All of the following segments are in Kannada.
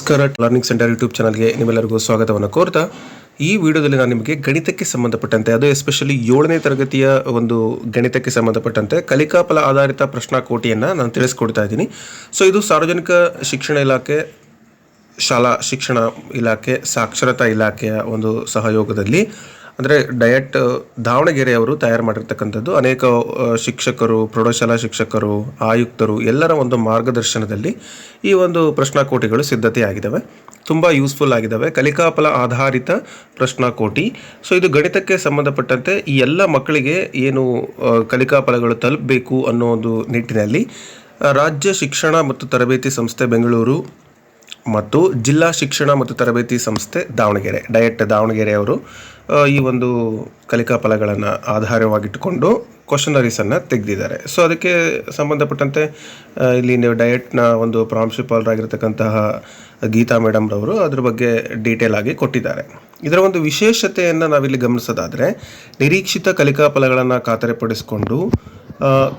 ನಮಸ್ಕಾರ. ಲರ್ನಿಂಗ್ ಸೆಂಟರ್ ಯೂಟ್ಯೂಬ್ ಚಾನಲ್ಗೆ ನಿಮ್ಮೆಲ್ಲರಿಗೂ ಸ್ವಾಗತವನ್ನು ಕೋರ್ತಾ, ಈ ವಿಡಿಯೋದಲ್ಲಿ ನಾನು ನಿಮಗೆ ಗಣಿತಕ್ಕೆ ಸಂಬಂಧಪಟ್ಟಂತೆ, ಅದು ಎಸ್ಪೆಷಲಿ ಏಳನೇ ತರಗತಿಯ ಒಂದು ಗಣಿತಕ್ಕೆ ಸಂಬಂಧಪಟ್ಟಂತೆ, ಕಲಿಕಾಫಲ ಆಧಾರಿತ ಪ್ರಶ್ನಾಕೋಟಿಯನ್ನು ನಾನು ತಿಳಿಸ್ಕೊಡ್ತಾ ಇದ್ದೀನಿ. ಸೊ ಇದು ಸಾರ್ವಜನಿಕ ಶಿಕ್ಷಣ ಇಲಾಖೆ, ಶಾಲಾ ಶಿಕ್ಷಣ ಇಲಾಖೆ, ಸಾಕ್ಷರತಾ ಇಲಾಖೆಯ ಒಂದು ಸಹಯೋಗದಲ್ಲಿ ಅಂದರೆ ಡಯಟ್ ದಾವಣಗೆರೆಯವರು ತಯಾರು ಮಾಡಿರ್ತಕ್ಕಂಥದ್ದು. ಅನೇಕ ಶಿಕ್ಷಕರು, ಪ್ರೌಢಶಾಲಾ ಶಿಕ್ಷಕರು, ಆಯುಕ್ತರು ಎಲ್ಲರ ಒಂದು ಮಾರ್ಗದರ್ಶನದಲ್ಲಿ ಈ ಒಂದು ಪ್ರಶ್ನಾಕೋಟಿಗಳು ಸಿದ್ಧತೆಯಾಗಿದ್ದಾವೆ. ತುಂಬ ಯೂಸ್ಫುಲ್ ಆಗಿದ್ದಾವೆ. ಕಲಿಕಾಫಲ ಆಧಾರಿತ ಪ್ರಶ್ನಾಕೋಟಿ. ಸೊ ಇದು ಗಣಿತಕ್ಕೆ ಸಂಬಂಧಪಟ್ಟಂತೆ ಈ ಎಲ್ಲ ಮಕ್ಕಳಿಗೆ ಏನು ಕಲಿಕಾಫಲಗಳು ತಲುಪಬೇಕು ಅನ್ನೋ ಒಂದು ನಿಟ್ಟಿನಲ್ಲಿ ರಾಜ್ಯ ಶಿಕ್ಷಣ ಮತ್ತು ತರಬೇತಿ ಸಂಸ್ಥೆ ಬೆಂಗಳೂರು ಮತ್ತು ಜಿಲ್ಲಾ ಶಿಕ್ಷಣ ಮತ್ತು ತರಬೇತಿ ಸಂಸ್ಥೆ ದಾವಣಗೆರೆ. ಡಯಟ್ ದಾವಣಗೆರೆ ಅವರು ಈ ಒಂದು ಕಲಿಕಾ ಫಲಗಳನ್ನು ಆಧಾರವಾಗಿಟ್ಟುಕೊಂಡು ಕ್ವಶನರೀಸನ್ನು ತೆಗೆದಿದ್ದಾರೆ. ಸೊ ಅದಕ್ಕೆ ಸಂಬಂಧಪಟ್ಟಂತೆ ಇಲ್ಲಿ ನೀವು ಡಯಟ್ನ ಒಂದು ಪ್ರಾಂಶುಪಾಲರಾಗಿರ್ತಕ್ಕಂತಹ ಗೀತಾ ಮೇಡಮ್ರವರು ಅದ್ರ ಬಗ್ಗೆ ಡೀಟೇಲ್ ಆಗಿ ಕೊಟ್ಟಿದ್ದಾರೆ. ಇದರ ಒಂದು ವಿಶೇಷತೆಯನ್ನು ನಾವಿಲ್ಲಿ ಗಮನಿಸೋದಾದರೆ, ನಿರೀಕ್ಷಿತ ಕಲಿಕಾ ಫಲಗಳನ್ನು ಖಾತರಿಪಡಿಸಿಕೊಂಡು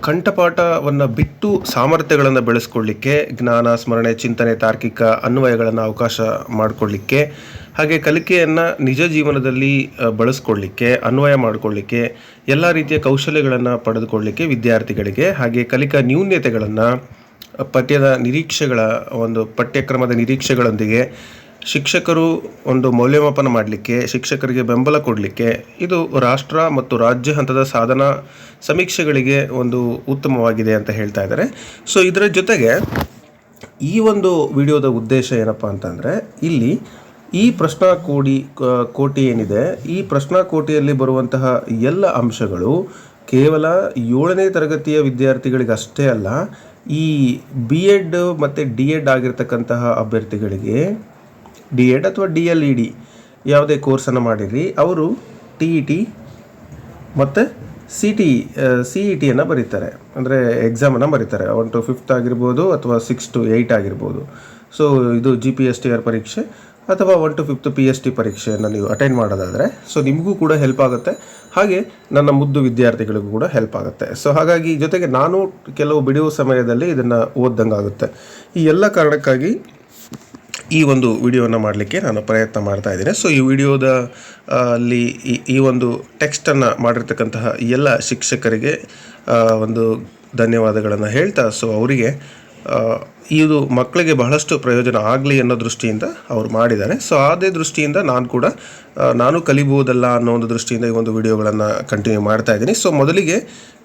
ಕಂಠಪಾಠವನ್ನು ಬಿಟ್ಟು ಸಾಮರ್ಥ್ಯಗಳನ್ನು ಬೆಳೆಸ್ಕೊಳ್ಳಿಕ್ಕೆ, ಜ್ಞಾನ, ಸ್ಮರಣೆ, ಚಿಂತನೆ, ತಾರ್ಕಿಕ ಅನ್ವಯಗಳನ್ನು ಅವಕಾಶ ಮಾಡಿಕೊಳ್ಳಿಕ್ಕೆ, ಹಾಗೆ ಕಲಿಕೆಯನ್ನು ನಿಜ ಜೀವನದಲ್ಲಿ ಬಳಸ್ಕೊಳ್ಳಿಕ್ಕೆ, ಅನ್ವಯ ಮಾಡಿಕೊಳ್ಳಿಕ್ಕೆ, ಎಲ್ಲ ರೀತಿಯ ಕೌಶಲ್ಯಗಳನ್ನು ಪಡೆದುಕೊಳ್ಳಿಕ್ಕೆ ವಿದ್ಯಾರ್ಥಿಗಳಿಗೆ, ಹಾಗೆ ಕಲಿಕಾ ನ್ಯೂನ್ಯತೆಗಳನ್ನು ಪಠ್ಯದ ನಿರೀಕ್ಷೆಗಳ ಒಂದು ಪಠ್ಯಕ್ರಮದ ನಿರೀಕ್ಷೆಗಳೊಂದಿಗೆ ಶಿಕ್ಷಕರು ಒಂದು ಮೌಲ್ಯಮಾಪನ ಮಾಡಲಿಕ್ಕೆ, ಶಿಕ್ಷಕರಿಗೆ ಬೆಂಬಲ ಕೊಡಲಿಕ್ಕೆ ಇದು ರಾಷ್ಟ್ರ ಮತ್ತು ರಾಜ್ಯ ಹಂತದ ಸಾಧನಾ ಸಮೀಕ್ಷೆಗಳಿಗೆ ಒಂದು ಉತ್ತಮವಾಗಿದೆ ಅಂತ ಹೇಳ್ತಾ ಇದ್ದಾರೆ. ಸೊ ಇದರ ಜೊತೆಗೆ ಈ ಒಂದು ವಿಡಿಯೋದ ಉದ್ದೇಶ ಏನಪ್ಪ ಅಂತಂದರೆ, ಇಲ್ಲಿ ಈ ಪ್ರಶ್ನಾಕೋಟಿ ಕ- ಕೋಟಿ ಏನಿದೆ, ಈ ಪ್ರಶ್ನಾಕೋಟಿಯಲ್ಲಿ ಬರುವಂತಹ ಎಲ್ಲ ಅಂಶಗಳು ಕೇವಲ ಏಳನೇ ತರಗತಿಯ ವಿದ್ಯಾರ್ಥಿಗಳಿಗಷ್ಟೇ ಅಲ್ಲ, ಈ ಬಿ ಎಡ್ ಮತ್ತು ಡಿ ಎಡ್ ಆಗಿರ್ತಕ್ಕಂತಹ ಅಭ್ಯರ್ಥಿಗಳಿಗೆ ಡಿ ಎಡ್ ಅಥವಾ ಡಿ ಎಲ್ ಇ ಡಿ ಯಾವುದೇ ಕೋರ್ಸನ್ನು ಮಾಡಿರಿ, ಅವರು ಟಿ ಇ ಟಿ ಮತ್ತು ಸಿ ಟಿ ಸಿ ಇ ಟಿಯನ್ನು ಬರೀತಾರೆ. ಅಂದರೆ ಎಕ್ಸಾಮನ್ನು ಬರೀತಾರೆ. ಒನ್ ಟು ಫಿಫ್ತ್ ಆಗಿರ್ಬೋದು ಅಥವಾ ಸಿಕ್ಸ್ ಟು ಏಯ್ಟ್ ಆಗಿರ್ಬೋದು. ಸೊ ಇದು G P S T R ಪರೀಕ್ಷೆ ಅಥವಾ one to fifth P S T ಪರೀಕ್ಷೆಯನ್ನು ನೀವು ಅಟೆಂಡ್ ಮಾಡೋದಾದರೆ ಸೊ ನಿಮಗೂ ಕೂಡ ಹೆಲ್ಪ್ ಆಗುತ್ತೆ. ಹಾಗೆ ನನ್ನ ಮುದ್ದು ವಿದ್ಯಾರ್ಥಿಗಳಿಗೂ ಕೂಡ ಹೆಲ್ಪ್ ಆಗುತ್ತೆ. ಸೊ ಹಾಗಾಗಿ ಜೊತೆಗೆ ನಾನು ಕೆಲವು ಬಿಡುವ ಸಮಯದಲ್ಲಿ ಇದನ್ನು ಓದ್ದಂಗೆ ಆಗುತ್ತೆ ಈ ಎಲ್ಲ ಕಾರಣಕ್ಕಾಗಿ ಈ ಒಂದು ವಿಡಿಯೋನ ಮಾಡಲಿಕ್ಕೆ ನಾನು ಪ್ರಯತ್ನ ಮಾಡ್ತಾ ಇದ್ದೇನೆ. ಸೊ ಈ ವಿಡಿಯೋದ ಅಲ್ಲಿ ಈ ಒಂದು ಟೆಕ್ಸ್ಟನ್ನು ಮಾಡಿರ್ತಕ್ಕಂತಹ ಎಲ್ಲ ಶಿಕ್ಷಕರಿಗೆ ಒಂದು ಧನ್ಯವಾದಗಳನ್ನು ಹೇಳ್ತಾ ಸೊ ಅವರಿಗೆ ಇದು ಮಕ್ಕಳಿಗೆ ಬಹಳಷ್ಟು ಪ್ರಯೋಜನ ಆಗಲಿ ಅನ್ನೋ ದೃಷ್ಟಿಯಿಂದ ಅವರು ಮಾಡಿದ್ದಾರೆ. ಸೊ ಅದೇ ದೃಷ್ಟಿಯಿಂದ ನಾನು ಕೂಡ ನಾನು ಕಲಿಬೋದಲ್ಲ ಅನ್ನೋ ಒಂದು ದೃಷ್ಟಿಯಿಂದ ಈ ಒಂದು ವಿಡಿಯೋಗಳನ್ನು ಕಂಟಿನ್ಯೂ ಮಾಡ್ತಾ ಇದ್ದೀನಿ. ಸೊ ಮೊದಲಿಗೆ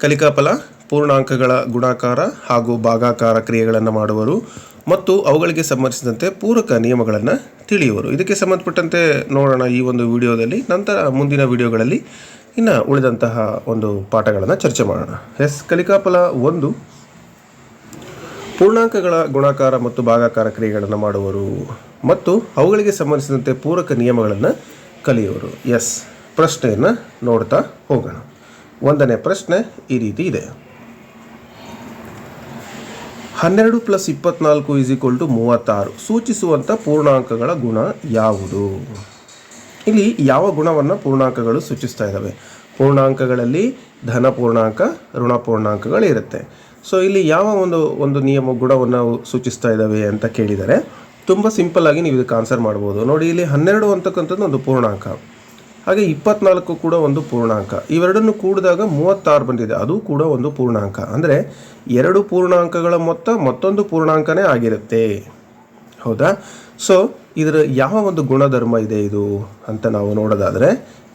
ಕಲಿಕಾಫಲ, ಪೂರ್ಣಾಂಕಗಳ ಗುಣಾಕಾರ ಹಾಗೂ ಭಾಗಾಕಾರ ಕ್ರಿಯೆಗಳನ್ನು ಮಾಡುವರು ಮತ್ತು ಅವುಗಳಿಗೆ ಸಂಬಂಧಿಸಿದಂತೆ ಪೂರಕ ನಿಯಮಗಳನ್ನು ತಿಳಿಯುವರು. ಇದಕ್ಕೆ ಸಂಬಂಧಪಟ್ಟಂತೆ ನೋಡೋಣ ಈ ಒಂದು ವಿಡಿಯೋದಲ್ಲಿ. ನಂತರ ಮುಂದಿನ ವಿಡಿಯೋಗಳಲ್ಲಿ ಇನ್ನು ಉಳಿದಂತಹ ಒಂದು ಪಾಠಗಳನ್ನು ಚರ್ಚೆ ಮಾಡೋಣ. ಎಸ್ ಕಲಿಕಾಫಲ ಒಂದು. ಪೂರ್ಣಾಂಕಗಳ ಗುಣಾಕಾರ ಮತ್ತು ಭಾಗಾಕಾರ ಕ್ರಿಯೆಗಳನ್ನು ಮಾಡುವರು ಮತ್ತು ಅವುಗಳಿಗೆ ಸಂಬಂಧಿಸಿದಂತೆ ಪೂರಕ ನಿಯಮಗಳನ್ನು ಕಲಿಯುವರು. ಎಸ್, ಪ್ರಶ್ನೆಯನ್ನು ನೋಡ್ತಾ ಹೋಗೋಣ. ಒಂದನೇ ಪ್ರಶ್ನೆ ಈ ರೀತಿ ಇದೆ. ಹನ್ನೆರಡು ಪ್ಲಸ್ ಇಪ್ಪತ್ನಾಲ್ಕು ಇಸ್ ಈಕ್ವಲ್ ಟು ಮೂವತ್ತಾರು. ಸೂಚಿಸುವಂಥ ಪೂರ್ಣಾಂಕಗಳ ಗುಣ ಯಾವುದು? ಇಲ್ಲಿ ಯಾವ ಗುಣವನ್ನು ಪೂರ್ಣಾಂಕಗಳು ಸೂಚಿಸ್ತಾ ಇದ್ದಾವೆ ಪೂರ್ಣಾಂಕಗಳಲ್ಲಿ ಧನ ಪೂರ್ಣಾಂಕ, ಋಣ ಪೂರ್ಣಾಂಕಗಳು ಇರುತ್ತೆ. ಸೊ ಇಲ್ಲಿ ಯಾವ ಒಂದು ಒಂದು ನಿಯಮ, ಗುಣವನ್ನು ಸೂಚಿಸ್ತಾ ಇದ್ದಾವೆ ಅಂತ ಕೇಳಿದರೆ, ತುಂಬ ಸಿಂಪಲ್ ಆಗಿ ನೀವು ಇದಕ್ಕೆ ಆನ್ಸರ್ ಮಾಡ್ಬೋದು. ನೋಡಿ, ಇಲ್ಲಿ ಹನ್ನೆರಡು ಅಂತಕ್ಕಂಥದ್ದು ಒಂದು ಪೂರ್ಣಾಂಕ. ಹಾಗೆ ಇಪ್ಪತ್ನಾಲ್ಕು ಕೂಡ ಒಂದು ಪೂರ್ಣಾಂಕ. ಇವೆರಡನ್ನು ಕೂಡಿದಾಗ ಮೂವತ್ತಾರು ಬಂದಿದೆ. ಅದು ಕೂಡ ಒಂದು ಪೂರ್ಣಾಂಕ. ಅಂದರೆ ಎರಡು ಪೂರ್ಣಾಂಕಗಳ ಮೊತ್ತ ಮತ್ತೊಂದು ಪೂರ್ಣಾಂಕನೇ ಆಗಿರುತ್ತೆ. ಹೌದಾ? ಸೊ ಇದರ ಯಾವ ಒಂದು ಗುಣಧರ್ಮ ಇದೆ ಇದು ಅಂತ ನಾವು ನೋಡೋದಾದರೆ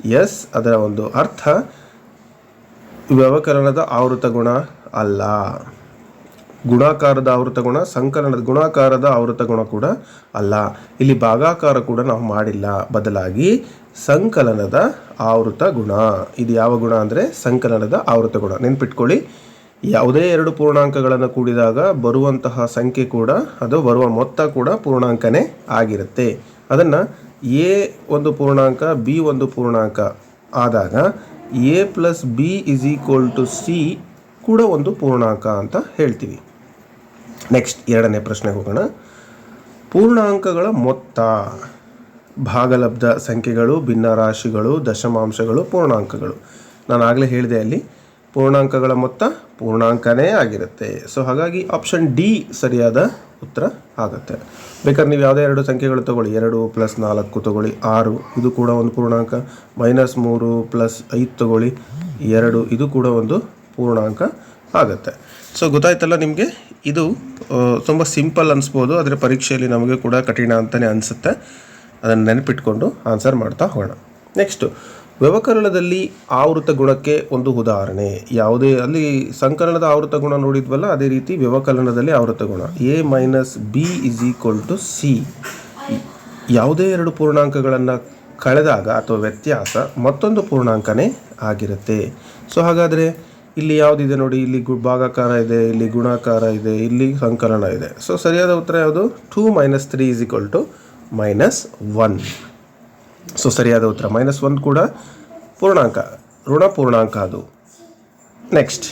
ಎಸ್ ಅದರ ಒಂದು ಅರ್ಥ ವ್ಯವಕರಣದ ಆವೃತ ಗುಣ ಅಲ್ಲ. ಗುಣಾಕಾರದ ಆವೃತ ಗುಣ, ಸಂಕಲನದ ಗುಣಾಕಾರದ ಆವೃತ ಗುಣ ಕೂಡ ಅಲ್ಲ. ಇಲ್ಲಿ ಭಾಗಾಕಾರ ಕೂಡ ನಾವು ಮಾಡಿಲ್ಲ. ಬದಲಾಗಿ ಸಂಕಲನದ ಆವೃತ ಗುಣ. ಇದು ಯಾವ ಗುಣ ಅಂದರೆ ಸಂಕಲನದ ಆವೃತ ಗುಣ. ನೆನ್ಪಿಟ್ಕೊಳ್ಳಿ. ಯಾವುದೇ ಎರಡು ಪೂರ್ಣಾಂಕಗಳನ್ನು ಕೂಡಿದಾಗ ಬರುವಂತಹ ಸಂಖ್ಯೆ ಕೂಡ, ಅದು ಬರುವ ಮೊತ್ತ ಕೂಡ ಪೂರ್ಣಾಂಕನೇ ಆಗಿರುತ್ತೆ. ಅದನ್ನು ಎ ಒಂದು ಪೂರ್ಣಾಂಕ, ಬಿ ಒಂದು ಪೂರ್ಣಾಂಕ ಆದಾಗ A plus B is equal to C ಕೂಡ ಒಂದು ಪೂರ್ಣಾಂಕ ಅಂತ ಹೇಳ್ತೀವಿ. ನೆಕ್ಸ್ಟ್ ಎರಡನೇ ಪ್ರಶ್ನೆಗೆ ಹೋಗೋಣ. ಪೂರ್ಣಾಂಕಗಳ ಮೊತ್ತ, ಭಾಗಲಬ್ಧ ಸಂಖ್ಯೆಗಳು, ಭಿನ್ನರಾಶಿಗಳು, ದಶಮಾಂಶಗಳು, ಪೂರ್ಣಾಂಕಗಳು. ನಾನು ಆಗಲೇ ಹೇಳಿದೆ ಅಲ್ಲಿ, ಪೂರ್ಣಾಂಕಗಳ ಮೊತ್ತ ಪೂರ್ಣಾಂಕನೇ ಆಗಿರುತ್ತೆ. ಸೊ ಹಾಗಾಗಿ ಆಪ್ಷನ್ ಡಿ ಸರಿಯಾದ ಉತ್ತರ ಆಗುತ್ತೆ. ಬೇಕಾದ್ರೆ ನೀವು ಯಾವುದೇ ಎರಡು ಸಂಖ್ಯೆಗಳು ತಗೊಳ್ಳಿ. ಎರಡು ಪ್ಲಸ್ ನಾಲ್ಕು ತಗೊಳ್ಳಿ. ಆರು, ಇದು ಕೂಡ ಒಂದು ಪೂರ್ಣಾಂಕ. ಮೈನಸ್ ಮೂರು ಪ್ಲಸ್ ಐದು ತಗೊಳ್ಳಿ. ಎರಡು, ಇದು ಕೂಡ ಒಂದು ಪೂರ್ಣಾಂಕ. ಆಗುತ್ತೆ. ಸೊ ಗೊತ್ತಾಯ್ತಲ್ಲ ನಿಮಗೆ? ಇದು ತುಂಬ ಸಿಂಪಲ್ ಅನಿಸ್ಬೋದು. ಆದರೆ ಪರೀಕ್ಷೆಯಲ್ಲಿ ನಮಗೆ ಕೂಡ ಕಠಿಣ ಅಂತಲೇ ಅನಿಸುತ್ತೆ. ಅದನ್ನು ನೆನಪಿಟ್ಕೊಂಡು ಆನ್ಸರ್ ಮಾಡ್ತಾ ಹೋಗೋಣ. ನೆಕ್ಸ್ಟು ವ್ಯವಕರಣದಲ್ಲಿ ಆವೃತ ಗುಣಕ್ಕೆ ಒಂದು ಉದಾಹರಣೆ. ಯಾವುದೇ, ಅಲ್ಲಿ ಸಂಕಲನದ ಆವೃತ ಗುಣ ನೋಡಿದ್ವಲ್ಲ, ಅದೇ ರೀತಿ ವ್ಯವಕಲನದಲ್ಲಿ ಆವೃತ ಗುಣ. A minus B is equal to C ಯಾವುದೇ ಎರಡು ಪೂರ್ಣಾಂಕಗಳನ್ನು ಕಳೆದಾಗ ಅಥವಾ ವ್ಯತ್ಯಾಸ ಮತ್ತೊಂದು ಪೂರ್ಣಾಂಕನೇ ಆಗಿರುತ್ತೆ. ಸೊ ಹಾಗಾದರೆ ಇಲ್ಲಿ ಯಾವುದಿದೆ ನೋಡಿ, ಇಲ್ಲಿ ಭಾಗಾಕಾರ ಇದೆ, ಇಲ್ಲಿ ಗುಣಾಕಾರ ಇದೆ, ಇಲ್ಲಿ ಸಂಕಲನ ಇದೆ. ಸೊ ಸರಿಯಾದ ಉತ್ತರ ಯಾವುದು? Two minus three is equal to minus one so ಸರಿಯಾದ ಉತ್ತರ. ಮೈನಸ್ ಒನ್ ಕೂಡ ಪೂರ್ಣಾಂಕ, ಋಣ ಪೂರ್ಣಾಂಕ ಅದು. ನೆಕ್ಸ್ಟ್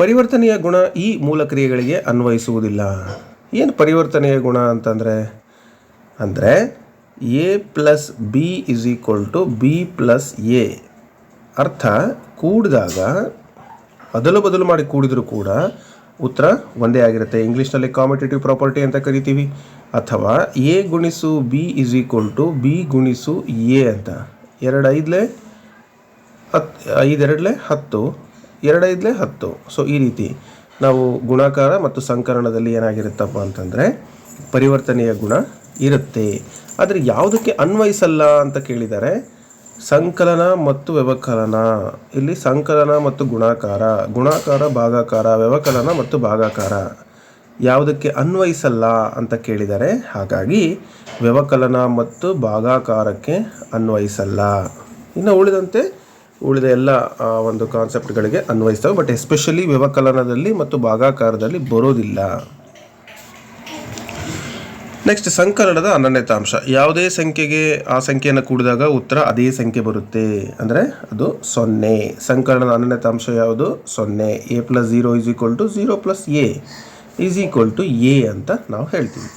ಪರಿವರ್ತನೆಯ ಗುಣ ಈ ಮೂಲ ಕ್ರಿಯೆಗಳಿಗೆ ಅನ್ವಯಿಸುವುದಿಲ್ಲ. ಏನು ಪರಿವರ್ತನೆಯ ಗುಣ ಅಂತಂದರೆ? ಅಂದರೆ A plus B is equal to B plus A ಅರ್ಥ ಕೂಡಿದಾಗ ಅದಲು ಬದಲು ಮಾಡಿ ಕೂಡಿದರೂ ಕೂಡ ಉತ್ತರ ಒಂದೇ ಆಗಿರುತ್ತೆ. ಇಂಗ್ಲೀಷ್ನಲ್ಲಿ ಕಾಂಪಿಟೇಟಿವ್ ಪ್ರಾಪರ್ಟಿ ಅಂತ ಕರಿತೀವಿ. ಅಥವಾ ಎ ಗುಣಿಸು B is equal to B ಗುಣಿಸು ಎ ಅಂತ. ಎರಡು ಐದಲೇ ಹತ್ತು ಐದೆರಡಲೆ ಹತ್ತು ಹತ್ತು. ಸೊ ಈ ರೀತಿ ನಾವು ಗುಣಾಕಾರ ಮತ್ತು ಸಂಕರಣದಲ್ಲಿ ಏನಾಗಿರುತ್ತಪ್ಪ ಅಂತಂದರೆ ಪರಿವರ್ತನೆಯ ಗುಣ ಇರುತ್ತೆ. ಆದರೆ ಯಾವುದಕ್ಕೆ ಅನ್ವಯಿಸಲ್ಲ ಅಂತ ಕೇಳಿದ್ದಾರೆ ಸಂಕಲನ ಮತ್ತು ವ್ಯವಕಲನ. ಇಲ್ಲಿ ಸಂಕಲನ ಮತ್ತು ಗುಣಾಕಾರ. ಗುಣಾಕಾರ, ಭಾಗಾಕಾರ, ವ್ಯವಕಲನ ಮತ್ತು ಭಾಗಾಕಾರ. ಯಾವುದಕ್ಕೆ ಅನ್ವಯಿಸಲ್ಲ ಅಂತ ಕೇಳಿದರೆ ಹಾಗಾಗಿ ವ್ಯವಕಲನ ಮತ್ತು ಭಾಗಾಕಾರಕ್ಕೆ ಅನ್ವಯಿಸಲ್ಲ. ಇನ್ನು ಉಳಿದಂತೆ ಉಳಿದ ಎಲ್ಲ ಒಂದು ಕಾನ್ಸೆಪ್ಟ್ಗಳಿಗೆ ಅನ್ವಯಿಸ್ತವೆ. ಬಟ್ ಎಸ್ಪೆಷಲಿ ವ್ಯವಕಲನದಲ್ಲಿ ಮತ್ತು ಭಾಗಾಕಾರದಲ್ಲಿ ಬರೋದಿಲ್ಲ. ನೆಕ್ಸ್ಟ್ ಸಂಕಲನದ ಅನನ್ಯತಾಂಶ ಯಾವುದೇ ಸಂಖ್ಯೆಗೆ ಆ ಸಂಖ್ಯೆಯನ್ನು ಕೂಡಿದಾಗ ಉತ್ತರ ಅದೇ ಸಂಖ್ಯೆ ಬರುತ್ತೆ. ಅಂದರೆ ಅದು ಸೊನ್ನೆ. ಸಂಕಲನದ ಅನನ್ಯತಾಂಶ ಯಾವುದು? ಸೊನ್ನೆ. A plus zero is equal to zero plus A is equal to A ಅಂತ ನಾವು ಹೇಳ್ತೀವಿ.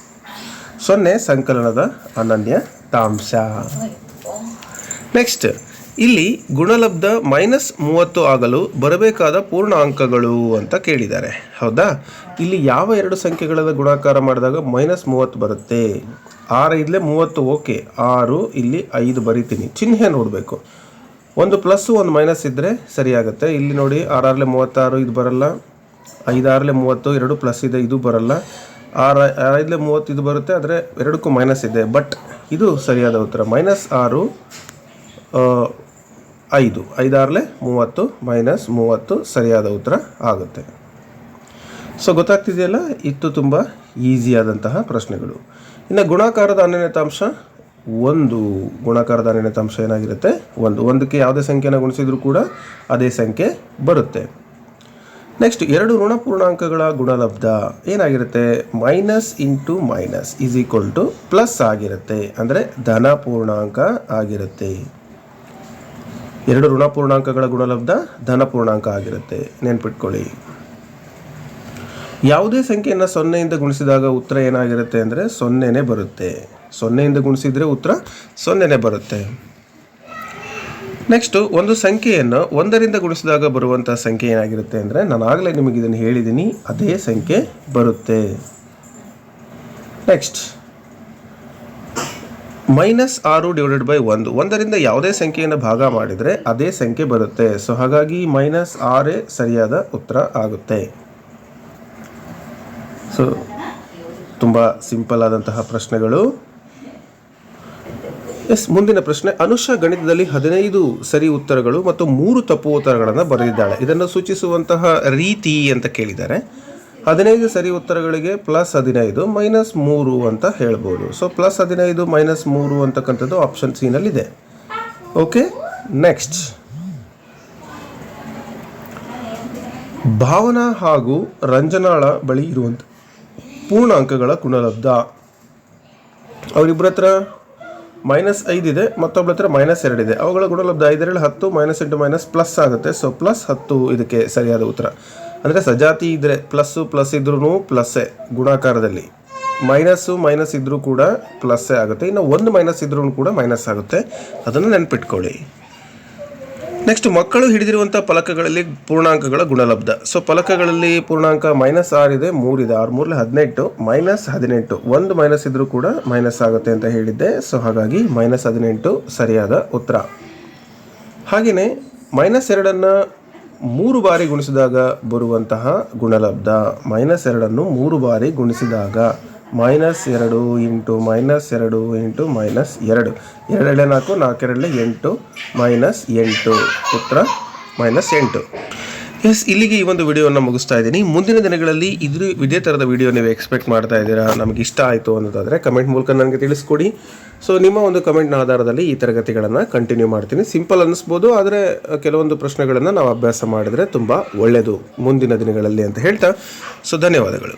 ಸೊನ್ನೆ ಸಂಕಲನದ ಅನನ್ಯತಾಂಶ ನೆಕ್ಸ್ಟ್ ಇಲ್ಲಿ ಗುಣಲಬ್ಧ ಮೈನಸ್ ಮೂವತ್ತು ಆಗಲು ಬರಬೇಕಾದ ಪೂರ್ಣ ಅಂಕಗಳು ಅಂತ ಕೇಳಿದ್ದಾರೆ. ಹೌದಾ? ಇಲ್ಲಿ ಯಾವ ಎರಡು ಸಂಖ್ಯೆಗಳ ಗುಣಾಕಾರ ಮಾಡಿದಾಗ ಮೈನಸ್ ಮೂವತ್ತು ಬರುತ್ತೆ? ಆರು ಐದಲೇ ಮೂವತ್ತು, ಓಕೆ. ಆರು ಇಲ್ಲಿ ಐದು ಬರಿತೀನಿ. ಚಿಹ್ನೆ ನೋಡಬೇಕು. ಒಂದು ಪ್ಲಸ್ಸು ಒಂದು ಮೈನಸ್ ಇದ್ದರೆ ಸರಿಯಾಗುತ್ತೆ. ಇಲ್ಲಿ ನೋಡಿ ಆರಾರಲೆ ಮೂವತ್ತಾರು, ಇದು ಬರಲ್ಲ. ಐದಾರಲೆ ಮೂವತ್ತು, ಎರಡು ಪ್ಲಸ್ ಇದೆ, ಇದು ಬರಲ್ಲ. ಆರು ಐದಲೆ ಮೂವತ್ತು, ಇದು ಬರುತ್ತೆ. ಆದರೆ ಎರಡಕ್ಕೂ ಮೈನಸ್ ಇದೆ. ಬಟ್ ಇದು ಸರಿಯಾದ ಉತ್ತರ. ಮೈನಸ್ ಆರು ಐದು. ಐದಾರಲೆ ಮೂವತ್ತು, ಮೈನಸ್ ಮೂವತ್ತು ಸರಿಯಾದ ಉತ್ತರ ಆಗುತ್ತೆ. ಸೊ ಗೊತ್ತಾಗ್ತಿದೆಯಲ್ಲ? ಇತ್ತು ತುಂಬ ಈಸಿಯಾದಂತಹ ಪ್ರಶ್ನೆಗಳು. ಇನ್ನು ಗುಣಾಕಾರದ ಅನನ್ಯತಾಂಶ ಒಂದು. ಗುಣಾಕಾರದ ಅನನ್ಯತಾಂಶ ಏನಾಗಿರುತ್ತೆ? ಒಂದು. ಒಂದಕ್ಕೆ ಯಾವುದೇ ಸಂಖ್ಯೆನ ಗುಣಿಸಿದರೂ ಕೂಡ ಅದೇ ಸಂಖ್ಯೆ ಬರುತ್ತೆ. ನೆಕ್ಸ್ಟ್ ಎರಡು ಋಣಪೂರ್ಣಾಂಕಗಳ ಗುಣಲಬ್ಧ ಏನಾಗಿರುತ್ತೆ? Minus into minus is equal to plus ಆಗಿರುತ್ತೆ. ಅಂದರೆ ಧನಪೂರ್ಣಾಂಕ ಆಗಿರುತ್ತೆ. ಎರಡು ಋಣ ಪೂರ್ಣಾಂಕಗಳ ಗುಣಲಬ್ಧ ಧನ ಪೂರ್ಣಾಂಕ ಆಗಿರುತ್ತೆ. ನೆನ್ಪಿಟ್ಕೊಳ್ಳಿ. ಯಾವುದೇ ಸಂಖ್ಯೆಯನ್ನು ಸೊನ್ನೆಯಿಂದ ಗುಣಿಸಿದಾಗ ಉತ್ತರ ಏನಾಗಿರುತ್ತೆ ಅಂದರೆ ಸೊನ್ನೆನೇ ಬರುತ್ತೆ. ಸೊನ್ನೆಯಿಂದ ಗುಣಿಸಿದರೆ ಉತ್ತರ ಸೊನ್ನೆನೇ ಬರುತ್ತೆ. ನೆಕ್ಸ್ಟು ಒಂದು ಸಂಖ್ಯೆಯನ್ನು ಒಂದರಿಂದ ಗುಣಿಸಿದಾಗ ಬರುವಂಥ ಸಂಖ್ಯೆ ಏನಾಗಿರುತ್ತೆ ಅಂದರೆ ನಾನು ಆಗಲೇ ನಿಮಗೆ ಇದನ್ನು ಹೇಳಿದ್ದೀನಿ ಅದೇ ಸಂಖ್ಯೆ ಬರುತ್ತೆ. ನೆಕ್ಸ್ಟ್ ಮೈನಸ್ ಆರು ಡಿವೈಡೆಡ್ ಬೈ ಒಂದು. ಒಂದರಿಂದ ಯಾವುದೇ ಸಂಖ್ಯೆಯನ್ನು ಭಾಗ ಮಾಡಿದರೆ ಅದೇ ಸಂಖ್ಯೆ ಬರುತ್ತೆ. ಸೊ ಹಾಗಾಗಿ ಮೈನಸ್ ಆರೇ ಸರಿಯಾದ ಉತ್ತರ ಆಗುತ್ತೆ. ಸೊ ತುಂಬ ಸಿಂಪಲ್ ಆದಂತಹ ಪ್ರಶ್ನೆಗಳು. ಎಸ್ ಮುಂದಿನ ಪ್ರಶ್ನೆ. ಅನುಷ ಗಣಿತದಲ್ಲಿ ಹದಿನೈದು ಸರಿ ಉತ್ತರಗಳು ಮತ್ತು ಮೂರು ತಪ್ಪು ಉತ್ತರಗಳನ್ನು ಬರೆದಿದ್ದಾಳೆ. ಇದನ್ನು ಸೂಚಿಸುವಂತಹ ರೀತಿ ಅಂತ ಕೇಳಿದ್ದಾರೆ. ಹದಿನೈದು ಸರಿ ಉತ್ತರಗಳಿಗೆ ಪ್ಲಸ್ ಹದಿನೈದು ಮೈನಸ್ ಮೂರು ಅಂತ ಹೇಳ್ಬೋದು. ಸೊ ಪ್ಲಸ್ ಹದಿನೈದು ಮೈನಸ್ ಮೂರು ಅಂತಕ್ಕಂಥದ್ದು ಆಪ್ಷನ್ ಸಿನಲ್ಲಿದೆ ಓಕೆ ನೆಕ್ಸ್ಟ್ ಭಾವನಾ ಹಾಗೂ ರಂಜನಾಳ ಬಳಿ ಇರುವಂಥ ಪೂರ್ಣಾಂಕಗಳ ಗುಣಲಬ್ಧ. ಅವರಿಬ್ಬರ ಹತ್ರ ಮೈನಸ್ ಐದಿದೆ ಮತ್ತೊಬ್ಬರ ಹತ್ರ ಮೈನಸ್ ಎರಡಿದೆ ಅವುಗಳ ಗುಣಲಬ್ಧ ಐದರಲ್ಲಿ ಹತ್ತು ಮೈನಸ್ ಎಂಟು ಮೈನಸ್ ಪ್ಲಸ್ ಆಗುತ್ತೆ. ಸೊ ಪ್ಲಸ್ ಹತ್ತು ಇದಕ್ಕೆ ಸರಿಯಾದ ಉತ್ತರ. ಅಂದರೆ ಸಜಾತಿ ಇದ್ದರೆ ಪ್ಲಸ್ಸು ಪ್ಲಸ್ ಇದ್ರೂ ಪ್ಲಸ್ಸೇ ಗುಣಾಕಾರದಲ್ಲಿ. ಮೈನಸ್ಸು ಮೈನಸ್ ಇದ್ದರೂ ಕೂಡ ಪ್ಲಸ್ಸೇ ಆಗುತ್ತೆ. ಇನ್ನು ಒಂದು ಮೈನಸ್ ಇದ್ರೂ ಕೂಡ ಮೈನಸ್ ಆಗುತ್ತೆ. ಅದನ್ನು ನೆನ್ಪಿಟ್ಕೊಳ್ಳಿ. ನೆಕ್ಸ್ಟ್ ಮಕ್ಕಳು ಹಿಡಿದಿರುವಂಥ ಫಲಕಗಳಲ್ಲಿ ಪೂರ್ಣಾಂಕಗಳ ಗುಣಲಬ್ಧ. ಸೊ ಫಲಕಗಳಲ್ಲಿ ಪೂರ್ಣಾಂಕ ಮೈನಸ್ ಆರ್ ಇದೆ ಮೂರಿದೆ. ಆರು ಮೂರಲ್ಲಿ ಹದಿನೆಂಟು, ಮೈನಸ್ ಹದಿನೆಂಟು. ಒಂದು ಮೈನಸ್ ಇದ್ದರೂ ಕೂಡ ಮೈನಸ್ ಆಗುತ್ತೆ ಅಂತ ಹೇಳಿದ್ದೆ. ಸೊ ಹಾಗಾಗಿ ಮೈನಸ್ ಹದಿನೆಂಟು ಸರಿಯಾದ ಉತ್ತರ. ಹಾಗೆಯೇ ಮೈನಸ್ ಎರಡನ್ನು ಮೂರು ಬಾರಿ ಗುಣಿಸಿದಾಗ ಬರುವಂತಹ ಗುಣಲಬ್ಧ. ಮೈನಸ್ ಎರಡನ್ನು ಮೂರು ಬಾರಿ ಗುಣಿಸಿದಾಗ ಮೈನಸ್ ಎರಡು ಇಂಟು ಮೈನಸ್ ಎರಡು ಇಂಟು ಮೈನಸ್ ಎರಡು. ಎರಡೆರಡೆ ನಾಲ್ಕು ನಾಲ್ಕೆರಡಲೆ ಎಂಟು, ಮೈನಸ್ ಎಂಟು. ಉತ್ತರ ಮೈನಸ್ ಎಂಟು. ಎಸ್ ಇಲ್ಲಿಗೆ ಈ ಒಂದು ವಿಡಿಯೋವನ್ನು ಮುಗಿಸ್ತಾ ಇದ್ದೀನಿ. ಮುಂದಿನ ದಿನಗಳಲ್ಲಿ ಇದ್ರ ಇದೇ ಥರದ ವಿಡಿಯೋ ನೀವು ಎಕ್ಸ್ಪೆಕ್ಟ್ ಮಾಡ್ತಾ ಇದ್ದೀರಾ, ನಮಗೆ ಇಷ್ಟ ಆಯಿತು ಅನ್ನೋದಾದರೆ ಕಮೆಂಟ್ ಮೂಲಕ ನನಗೆ ತಿಳಿಸ್ಕೊಡಿ. ಸೊ ನಿಮ್ಮ ಒಂದು ಕಮೆಂಟ್ನ ಆಧಾರದಲ್ಲಿ ಈ ತರಗತಿಗಳನ್ನು ಕಂಟಿನ್ಯೂ ಮಾಡ್ತೀನಿ. ಸಿಂಪಲ್ ಅನ್ನಿಸ್ಬೋದು, ಆದರೆ ಕೆಲವೊಂದು ಪ್ರಶ್ನೆಗಳನ್ನು ನಾವು ಅಭ್ಯಾಸ ಮಾಡಿದರೆ ತುಂಬ ಒಳ್ಳೆಯದು ಮುಂದಿನ ದಿನಗಳಲ್ಲಿ ಅಂತ ಹೇಳ್ತಾ. ಸೊ ಧನ್ಯವಾದಗಳು.